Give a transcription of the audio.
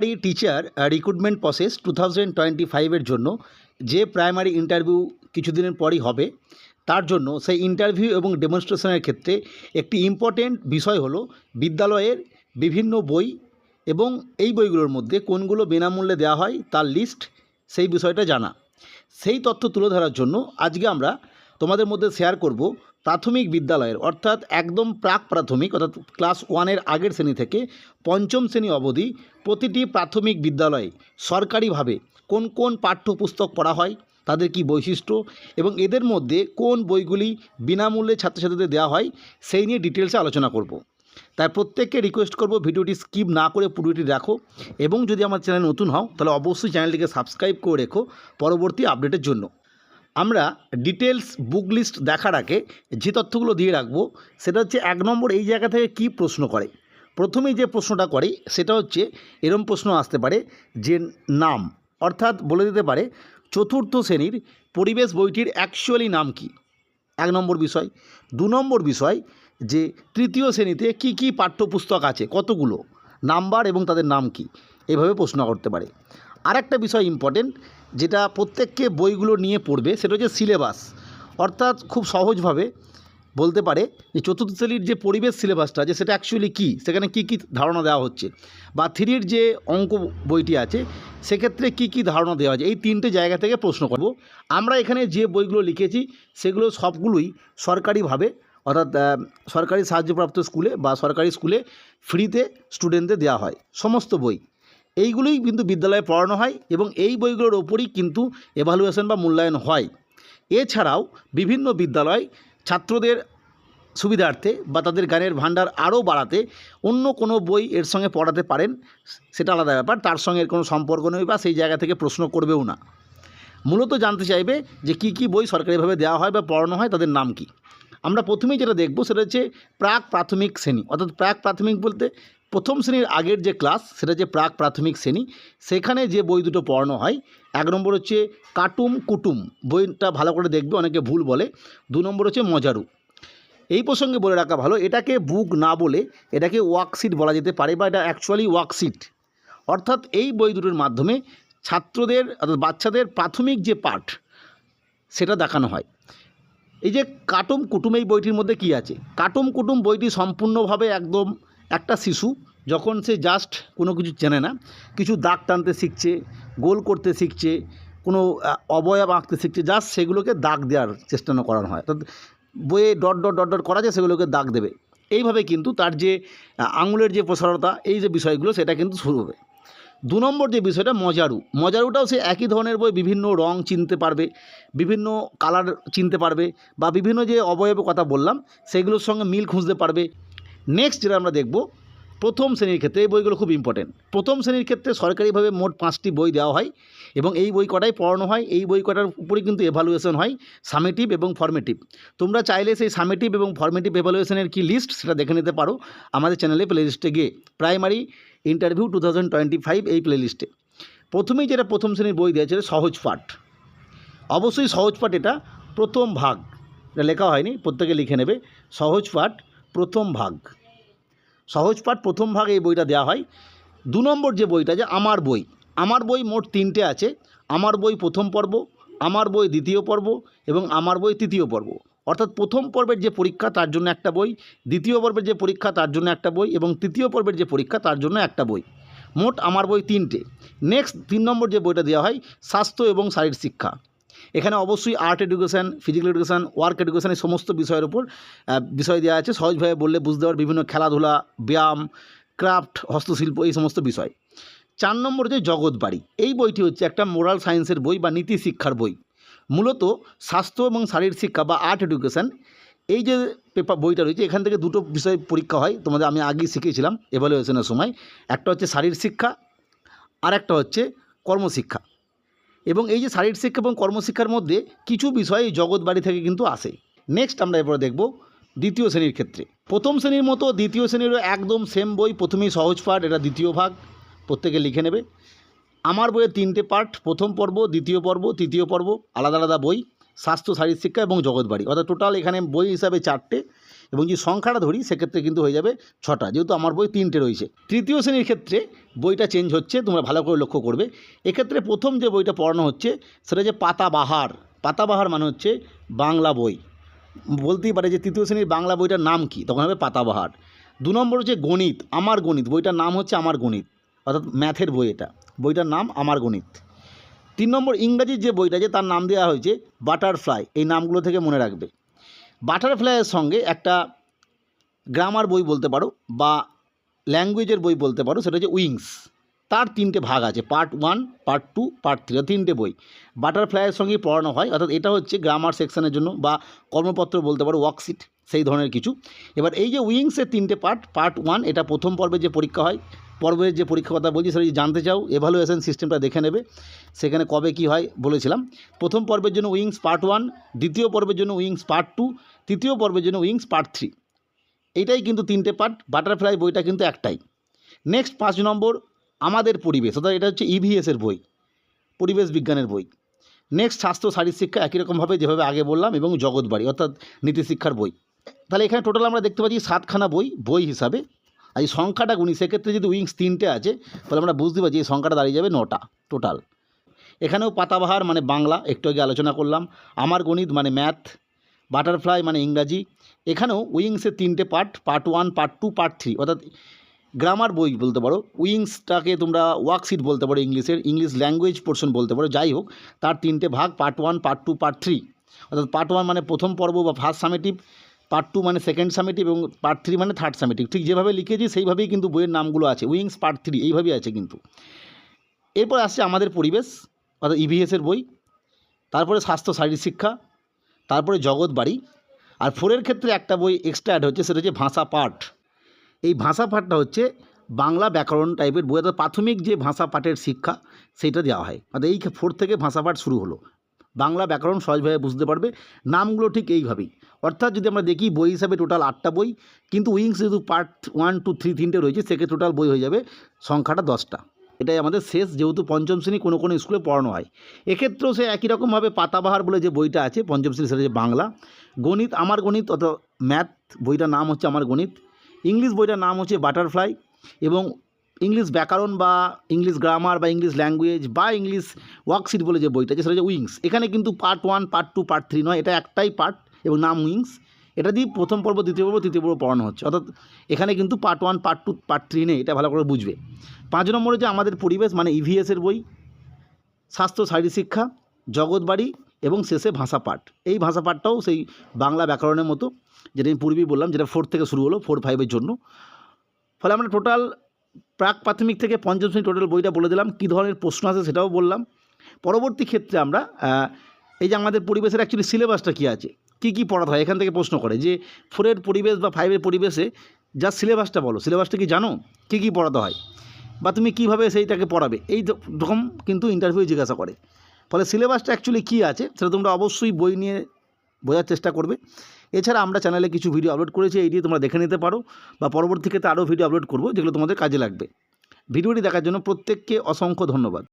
এই teacher recruitment process two thousand twenty ফাইভের জন্য যে প্রাইমারি ইন্টারভিউ কিছুদিনের পরই হবে, তার জন্য সেই ইন্টারভিউ এবং ডেমনস্ট্রেশনের ক্ষেত্রে একটি ইম্পর্টেন্ট বিষয় হলো বিদ্যালয়ের বিভিন্ন বই এবং এই বইগুলোর মধ্যে কোনগুলো বিনামূল্যে দেওয়া হয়, তার লিস্ট সেই বিষয়টা জানা। সেই তথ্য তুলে ধরার জন্য আজকে আমরা তোমাদের মধ্যে শেয়ার করব প্রাথমিক বিদ্যালয়ের, অর্থাৎ একদম প্রাক প্রাথমিক, অর্থাৎ ক্লাস ওয়ানের আগের শ্রেণি থেকে পঞ্চম শ্রেণি অবধি প্রতিটি প্রাথমিক বিদ্যালয়ে সরকারিভাবে কোন কোন পাঠ্যপুস্তক পড়া হয়, তাদের কি বৈশিষ্ট্য এবং এদের মধ্যে কোন বইগুলি বিনামূল্যে ছাত্রছাত্রীদের দেওয়া হয়, সেই নিয়ে ডিটেলসে আলোচনা করব। তাই প্রত্যেককে রিকোয়েস্ট করব ভিডিওটি স্কিপ না করে পুরোটি দেখো এবং যদি আমার চ্যানেল নতুন হও, তাহলে অবশ্যই চ্যানেলটিকে সাবস্ক্রাইব করে রেখো পরবর্তী আপডেটের জন্য। আমরা ডিটেলস বুক লিস্ট দেখার আগে যে তথ্যগুলো দিয়ে রাখব, সেটা হচ্ছে এক নম্বর এই জায়গা থেকে কি প্রশ্ন করে। প্রথমেই যে প্রশ্নটা করে, সেটা হচ্ছে এরম প্রশ্ন আসতে পারে যে নাম, অর্থাৎ বলে দিতে পারে চতুর্থ শ্রেণির পরিবেশ বইটির অ্যাকচুয়ালি নাম কি? এক নম্বর বিষয়। দু নম্বর বিষয় যে তৃতীয় শ্রেণীতে কি কি পাঠ্যপুস্তক আছে, কতগুলো, নাম্বার এবং তাদের নাম কি, এভাবে প্রশ্ন করতে পারে। আরেকটা বিষয় ইম্পর্টেন্ট যেটা প্রত্যেককে বইগুলো নিয়ে পড়বে সেটা হচ্ছে সিলেবাস। অর্থাৎ খুব সহজভাবে বলতে পারে যে চতুর্থ শ্রেণির যে পরিবেশ সিলেবাসটা আছে, সেটা অ্যাকচুয়ালি কী? সেখানে কী কী ধারণা দেওয়া হচ্ছে? বা থ্রির যে অঙ্ক বইটি আছে, সেক্ষেত্রে কী কী ধারণা দেওয়া আছে এই তিনটে জায়গা থেকে প্রশ্ন করব। আমরা এখানে যে বইগুলো লিখেছি, সেগুলো সবগুলোই সরকারিভাবে, অর্থাৎ সরকারি সাহায্যপ্রাপ্ত স্কুলে বা সরকারি স্কুলে ফ্রিতে স্টুডেন্টদের দেওয়া হয়। সমস্ত বই। এইগুলোই কিন্তু বিদ্যালয়ে পড়ানো হয় এবং এই বইগুলোর ওপরই কিন্তু এভালুয়েশন বা মূল্যায়ন হয়। এছাড়াও বিভিন্ন বিদ্যালয় ছাত্রদের সুবিধার্থে বা তাদের গানের ভাণ্ডার আরও বাড়াতে অন্য কোনো বই এর সঙ্গে পড়াতে পারেন, সেটা আলাদা ব্যাপার, তার সঙ্গে এর কোনো সম্পর্ক নেই বা সেই জায়গা থেকে প্রশ্ন করবেও না। মূলত জানতে চাইবে যে কি কি বই সরকারিভাবে দেওয়া হয় বা পড়ানো হয়, তাদের নাম কি? আমরা প্রথমেই যেটা দেখব সেটা হচ্ছে প্রাক প্রাথমিক শ্রেণি, অর্থাৎ প্রাক প্রাথমিক বলতে প্রথম শ্রেণির আগের যে ক্লাস, সেটা যে প্রাক প্রাথমিক শ্রেণি, সেখানে যে বই দুটো পড়ানো হয়, এক নম্বর হচ্ছে কাটুম কুটুম। বইটা ভালো করে দেখবে, অনেকে ভুল বলে। দু নম্বর হচ্ছে মজারু। এই প্রসঙ্গে বলে রাখা ভালো, এটাকে বুক না বলে এটাকে ওয়ার্কশিট বলা যেতে পারে বা এটা অ্যাকচুয়ালি ওয়ার্কশিট। অর্থাৎ এই বই দুটোর মাধ্যমে ছাত্রদের অর্থাৎ বাচ্চাদের প্রাথমিক যে পাঠ, সেটা দেখানো হয়। এই যে কাটুম কুটুম, এই বইটির মধ্যে কি আছে? কাটুম কুটুম বইটি সম্পূর্ণভাবে একদম একটা শিশু যখন সে জাস্ট কোনো কিছু চেনে না, কিছু দাগ টানতে শিখছে, গোল করতে শিখছে, কোনো অবয়ব আঁকতে শিখছে জাস্ট সেগুলোকে দাগ দেওয়ার চেষ্টা করানো হয়। অর্থাৎ বইয়ে ডট ডট ডট ডট করা যায়, সেগুলোকে দাগ দেবে। এইভাবে কিন্তু তার যে আঙুলের যে প্রসারতা, এই যে বিষয়গুলো, সেটা কিন্তু শুরু হবে। দু নম্বর যে বিষয়টা, মজারু। মজারুটাও সে একই ধরনের বই বিভিন্ন রং চিনতে পারবে, বিভিন্ন কালার চিনতে পারবে, বা বিভিন্ন যে অবয়বের কথা বললাম, সেগুলোর সঙ্গে মিল খুঁজতে পারবে। নেক্সট যেটা আমরা দেখব, প্রথম শ্রেণির ক্ষেত্রে এই বইগুলো খুব ইম্পর্টেন্ট প্রথম শ্রেণির ক্ষেত্রে সরকারিভাবে মোট পাঁচটি বই দেওয়া হয় এবং এই বই কটাই পড়ানো হয়? এই বই কটার উপরেই কিন্তু এভালুয়েশন হয় সামেটিভ এবং ফর্মেটিভ তোমরা চাইলে সেই সামেটিভ এবং ফর্মেটিভ এভালুয়েশনের কি লিস্ট সেটা দেখে নিতে পারো আমাদের চ্যানেলে প্লেলিস্টে গিয়ে। Primary interview two thousand twenty five এই প্লেলিস্টে প্রথমেই যেটা প্রথম শ্রেণির বই দিয়েছে সহজ পাঠ। অবশ্যই সহজ পাঠ এটা প্রথম ভাগ। এটা লেখা হয়নি, প্রত্যেকে লিখে নেবে। সহজ পাঠ প্রথম ভাগ। সহজ পাঠ প্রথম ভাগে এই বইটা দেওয়া হয়। দু নম্বর যে বইটা, যে আমার বই আমার বই মোট তিনটে আছে। আমার বই প্রথম পর্ব, আমার বই দ্বিতীয় পর্ব এবং আমার বই তৃতীয় পর্ব। অর্থাৎ প্রথম পর্বের যে পরীক্ষা, তার জন্য একটা বই, দ্বিতীয় পর্বের যে পরীক্ষা, তার জন্য একটা বই এবং তৃতীয় পর্বের যে পরীক্ষা, তার জন্য একটা বই। মোট আমার বই তিনটে। নেক্সট তিন নম্বর যে বইটা দেওয়া হয়, স্বাস্থ্য এবং শারীর শিক্ষা। এখানে অবশ্যই art education physical education work education এই সমস্ত বিষয়ের উপর বিষয় দেওয়া আছে। সহজভাবে বললে বুঝতে পারবে বিভিন্ন খেলাধুলা, ব্যায়াম ক্রাফট হস্তশিল্প এই সমস্ত বিষয়। চার নম্বর যে জগৎবাড়ি এই বইটি হচ্ছে একটা মোরাল সায়েন্সের বই বা নীতি শিক্ষার বই। মূলত স্বাস্থ্য এবং শারীর শিক্ষা বা আর্ট এডুকেশান এই যে পেপার বইটা রয়েছে, এখান থেকে দুটো বিষয় পরীক্ষা হয়। তোমাদের আমি আগেই শিখিয়েছিলাম এভালুয়েশনের সময়। একটা হচ্ছে শারীর শিক্ষা আর একটা হচ্ছে কর্মশিক্ষা। এবং এই যে শারীরিক শিক্ষা এবং কর্মশিক্ষার মধ্যে কিছু বিষয় এই জগৎবাড়ি থেকে কিন্তু আসে। নেক্সট আমরা এরপরে দেখব দ্বিতীয় শ্রেণির ক্ষেত্রে। প্রথম শ্রেণির মতো দ্বিতীয় শ্রেণীরও একদম সেম বই, প্রথমেই সহজ পাঠ, এটা দ্বিতীয় ভাগ, প্রত্যেকে লিখে নেবে। আমার বইয়ের তিনটে পার্ট, প্রথম পর্ব, দ্বিতীয় পর্ব, তৃতীয় পর্ব, আলাদা আলাদা বই, স্বাস্থ্য শারীর শিক্ষা এবং জগৎবাড়ি অর্থাৎ টোটাল এখানে বই হিসাবে চারটে এবং যদি সংখ্যাটা ধরি, সেক্ষেত্রে কিন্তু হয়ে যাবে ছটা। যেহেতু আমার বই তিনটে রয়েছে। তৃতীয় শ্রেণির ক্ষেত্রে বইটা চেঞ্জ হচ্ছে, তোমরা ভালো করে লক্ষ্য করবে। এক্ষেত্রে প্রথম যে বইটা পড়ানো হচ্ছে, সেটা যে পাতাবাহার। পাতাবাহার মানে হচ্ছে বাংলা বই। বলতেই পারে যে তৃতীয় শ্রেণির বাংলা বইটার নাম কি? তখন হবে পাতাবাহার। দু নম্বর হচ্ছে গণিত, আমার গণিত। বইটার নাম হচ্ছে আমার গণিত। অর্থাৎ ম্যাথের বই এটা। বইটার নাম আমার গণিত। তিন নম্বর ইংরাজির যে বইটা যে তার নাম দেওয়া হয়েছে বাটারফ্লাই এই নামগুলো থেকে মনে রাখবে। বাটারফ্লাইয়ের সঙ্গে একটা গ্রামার বই বলতে পারো বা ল্যাঙ্গুয়েজের বই বলতে পারো, সেটা হচ্ছে উইংস। তার তিনটে ভাগ আছে, part one, part two, part three তিনটে বই। বাটারফ্লাইয়ের সঙ্গে পড়ানো হয়, অর্থাৎ এটা হচ্ছে গ্রামার সেকশনের জন্য বা কর্মপত্র বলতে পারো, ওয়ার্কশিট, সেই ধরনের কিছু। এবার এই যে উইংসের তিনটে পার্ট পার্ট ওয়ান, এটা প্রথম পর্বে যে পরীক্ষা হয় পর্বের যে পরীক্ষা কথা বলছি, সেটা যদি জানতে চাও এভালুয়েশন সিস্টেমটা দেখে নেবে। সেখানে কবে কি হয় বলেছিলাম। প্রথম পর্বের জন্য উইংস পার্ট ওয়ান দ্বিতীয় পর্বের জন্য উইংস পার্ট টু তৃতীয় পর্বের জন্য উইংস পার্ট থ্রি এইটাই কিন্তু তিনটে পার্ট বাটারফ্লাই বইটা কিন্তু একটাই। নেক্সট পাঁচ নম্বর, আমাদের পরিবেশ, অর্থাৎ এটা হচ্ছে ইভিএসের বই, পরিবেশ বিজ্ঞানের বই। নেক্সট স্বাস্থ্য শারীর শিক্ষা একই রকমভাবে যেভাবে আগে বললাম, এবং জগৎবাড়ি, অর্থাৎ নীতিশিক্ষার বই। তাহলে এখানে টোটাল আমরা দেখতে পাচ্ছি সাতখানা বই বই হিসাবে। আর এই সংখ্যাটা গুণি সেক্ষেত্রে যদি উইংস তিনটে আছে, তাহলে আমরা বুঝতে পারছি এই সংখ্যাটা দাঁড়িয়ে যাবে নটা টোটাল এখানেও পাতাবাহার মানে বাংলা, একটু আগে আলোচনা করলাম। আমার গণিত মানে ম্যাথ বাটারফ্লাই মানে ইংরাজি। এখানেও উইংসের তিনটে part part one part two part three অর্থাৎ গ্রামার বই বলতে পারো, উইংসটাকে তোমরা ওয়ার্কশিট বলতে পারো ইংলিশের, ইংলিশ ল্যাঙ্গুয়েজ পোর্শন বলতে পারো, যাই হোক, তার তিনটে ভাগ part one part two part three অর্থাৎ পার্ট ওয়ান মানে প্রথম পর্ব বা ফার্স্ট সামেটিভ পার্ট টু মানে সেকেন্ড সামেটিভ এবং পার্ট থ্রি মানে থার্ড সামেটিভ ঠিক যেভাবে লিখেছি, সেইভাবেই কিন্তু বইয়ের নামগুলো আছে। উইংস পার্ট থ্রি এইভাবেই আছে কিন্তু। এরপর আসছে আমাদের পরিবেশ, অর্থাৎ ইভিএসের বই, তারপরে স্বাস্থ্য, শারীরিক শিক্ষা, তারপরে জগৎ বাড়ি, আর ফোরের ক্ষেত্রে একটা বই এক্সট্রা অ্যাড হচ্ছে, সেটা হচ্ছে ভাষা পাঠ। এই ভাষা পাঠটা হচ্ছে বাংলা ব্যাকরণ টাইপের বই, অর্থাৎ প্রাথমিক যে ভাষা পাঠের শিক্ষা, সেটা দেওয়া হয়। অর্থাৎ এই ফোর থেকে ভাষা পাঠ শুরু হলো। বাংলা ব্যাকরণ সহজভাবে বুঝতে পারবে। নামগুলো ঠিক এইভাবেই। অর্থাৎ যদি আমরা দেখি, বই হিসাবে টোটাল আটটা বই, কিন্তু উইংস যেহেতু পার্ট ওয়ান টু থ্রি তিনটে রয়েছে, সেক্ষেত্রে টোটাল বই হয়ে যাবে সংখ্যাটা দশটা। এটাই আমাদের শেষ, যেহেতু পঞ্চম শ্রেণি কোনো কোনো স্কুলে পড়ানো হয়। এক্ষেত্রেও সে একই রকমভাবে পাতাবাহার বলে যে বইটা আছে, পঞ্চম শ্রেণি সেটা হচ্ছে বাংলা। গণিত, আমার গণিত অত ম্যাথ বইটার নাম হচ্ছে আমার গণিত। ইংলিশ বইটার নাম হচ্ছে বাটারফ্লাই এবং ইংলিশ ব্যাকরণ বা ইংলিশ গ্রামার বা ইংলিশ ল্যাঙ্গুয়েজ বা ইংলিশ ওয়ার্কশিট বলে যে বইটা আছে, সেটা হচ্ছে উইংস এখানে কিন্তু part one part two part three নয়, এটা একটাই পার্ট এবং নাম উইংস এটা দিয়ে প্রথম পর্ব, দ্বিতীয় পর্ব, তৃতীয় পর্ব পড়ানো হচ্ছে। অর্থাৎ এখানে কিন্তু part one part two part three নেই, এটা ভালো করে বুঝবে। পাঁচ নম্বরে যে আমাদের পরিবেশ মানে ইভিএসের বই। স্বাস্থ্য, শারীরিক শিক্ষা জগৎবাড়ি এবং শেষে ভাষা পাঠ। এই ভাষা পাঠটাও সেই বাংলা ব্যাকরণের মতো, যেটা আমি পূর্বেই বললাম, যেটা ফোর থেকে শুরু হলো ফোর ফাইভের জন্য। ফলে আমরা টোটাল প্রাক প্রাথমিক থেকে পঞ্চম শ্রেণি টোটাল বইটা বলে দিলাম, কী ধরনের প্রশ্ন আছে সেটাও বললাম। পরবর্তী ক্ষেত্রে আমরা এই যে আমাদের পরিবেশের অ্যাকচুয়ালি সিলেবাসটা কী আছে, কী কী পড়াতে হয়, এখান থেকে প্রশ্ন করে, যে ফোরের পরিবেশ বা ফাইভের পরিবেশে যা সিলেবাসটা বলো সিলেবাসটা কি জানো, কী কী পড়াতে হয়, বা তুমি কীভাবে সেইটাকে পড়াবে, এই রকম কিন্তু ইন্টারভিউ জিজ্ঞাসা করে। ফলে সিলেবাসটা অ্যাকচুয়ালি কী আছে, সেটা তোমরা অবশ্যই বই নিয়ে বোঝার চেষ্টা করবে। এছাড়া আমরা চ্যানেলে কিছু ভিডিও আপলোড করেছি, এই দিয়ে তোমরা দেখে নিতে পারো বা পরবর্তীতে আরও ভিডিও আপলোড করব যেগুলো তোমাদের কাজে লাগবে। ভিডিওটি দেখার জন্য প্রত্যেককে অসংখ্য ধন্যবাদ।